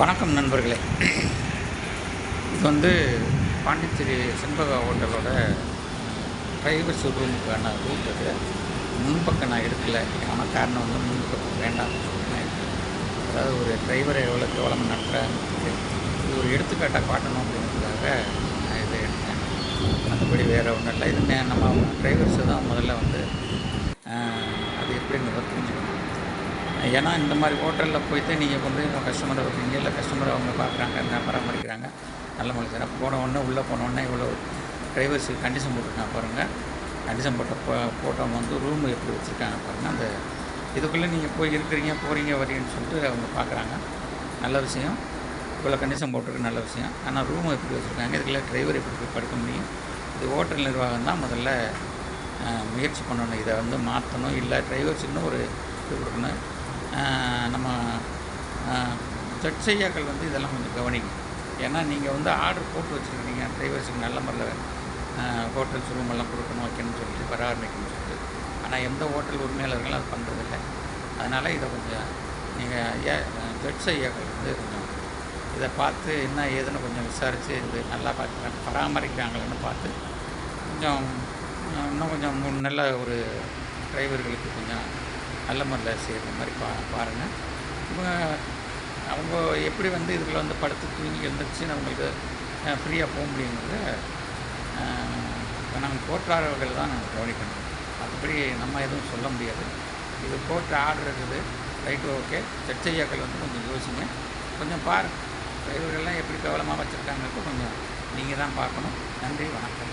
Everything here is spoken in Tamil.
வணக்கம் நண்பர்களே. இது வந்து பாண்டிச்சேரி செண்பகா ஹோட்டலோட ப்ரைவசி ரூமுக்கான ரூட் அது. முன்பக்கம் நான் எடுக்கலை ஆனால் காரணம் வந்து முன்பக்கம் வேண்டாம் அதாவது ஒரு டிரைவரை எவ்வளோ கேவலம் நடத்துகிறேன் இது ஒரு எடுத்துக்காட்டாக காட்டணும் அப்படின்றதுக்காக நான் இதை எடுத்தேன். மற்றபடி வேறு ஒன்றும் இல்லை. இது நம்ம டிரைவர்ஸை தான் முதல்ல வந்து ஏன்னா இந்த மாதிரி ஹோட்டலில் போயிட்டு நீங்கள் கொண்டு போய் கஸ்டமரை வைப்பீங்க. இல்லை கஸ்டமரை அவங்க பார்க்குறாங்க என்ன பராமரிக்கிறாங்க. நல்ல மனுஷன் போன உடனே உள்ளே போனோடனே இவ்வளோ டிரைவர்ஸுக்கு கண்டிஷன் போட்டிருக்காங்க பாருங்கள் கண்டிஷன் போட்ட போ போட்டவங்க வந்து ரூம் எப்படி வச்சுருக்காங்க பாருங்கள் அந்த இதுக்குள்ளே நீங்கள் போய் இருக்கிறீங்க போகிறீங்க வரீங்கன்னு சொல்லிட்டு அவங்க பார்க்குறாங்க. நல்ல விஷயம். இவ்வளோ கண்டிஷன் போட்டிருக்கு நல்ல விஷயம். ஆனால் ரூம் எப்படி வச்சுருக்காங்க? இதுக்குள்ள டிரைவர் எப்படி போய் படுக்க முடியும்? இது ஹோட்டல் நிர்வாகம் தான் முதல்ல முயற்சி பண்ணணும். இதை வந்து மாற்றணும் இல்லை டிரைவர்ஸுக்குன்னு ஒரு இது கொடுக்கணும். நம்ம ஜட்ஜையாக்கள் வந்து இதெல்லாம் கொஞ்சம் கவனிக்கணும். ஏன்னா நீங்கள் வந்து ஆர்டர் போட்டு வச்சுருக்கீங்க. டிரைவர்ஸுக்கு நல்ல முறையில் ஹோட்டல்ஸ் ரூம் எல்லாம் கொடுக்கணும் வைக்கணும்னு சொல்லிட்டு பராமரிக்கணும்னு சொல்லிட்டு. ஆனால் எந்த ஹோட்டல் உரிமையாளர்களும் அது பண்ணுறதில்ல அதனால் இதை கொஞ்சம் நீங்கள் ஏ ஜட்ஜ் ஐயாக்கள் வந்து கொஞ்சம் இதை பார்த்து என்ன ஏதுன்னு கொஞ்சம் விசாரித்து இது நல்லா பார்த்து பராமரிக்கிறாங்களான்னு பார்த்து கொஞ்சம் இன்னும் கொஞ்சம் மூணு நல்ல ஒரு டிரைவர்களுக்கு கொஞ்சம் நல்ல முறையில் செய்கிற மாதிரி பா பாருங்கள் இவங்க அவங்க எப்படி வந்து இதில் வந்து படுத்து தூங்கி எழுந்திரிச்சு நம்மளுக்கு ஃப்ரீயாக போக முடியுங்கிறத இப்போ நம்ம போற்றாளர்கள் தான் நம்ம கவனிக்கணும். மற்றபடி நம்ம எதுவும் சொல்ல முடியாது. இது போட்ட ஆர்டர் இருக்குது. Right okay. சர்ச்சையாக்கள் வந்து கொஞ்சம் யோசிங்க. கொஞ்சம் பாருங்கள் டிரைவர்கள்லாம் எப்படி கவலமாக வச்சுருக்காங்கன்ட்டு கொஞ்சம் நீங்கள் தான் பார்க்கணும். நன்றி வணக்கம்.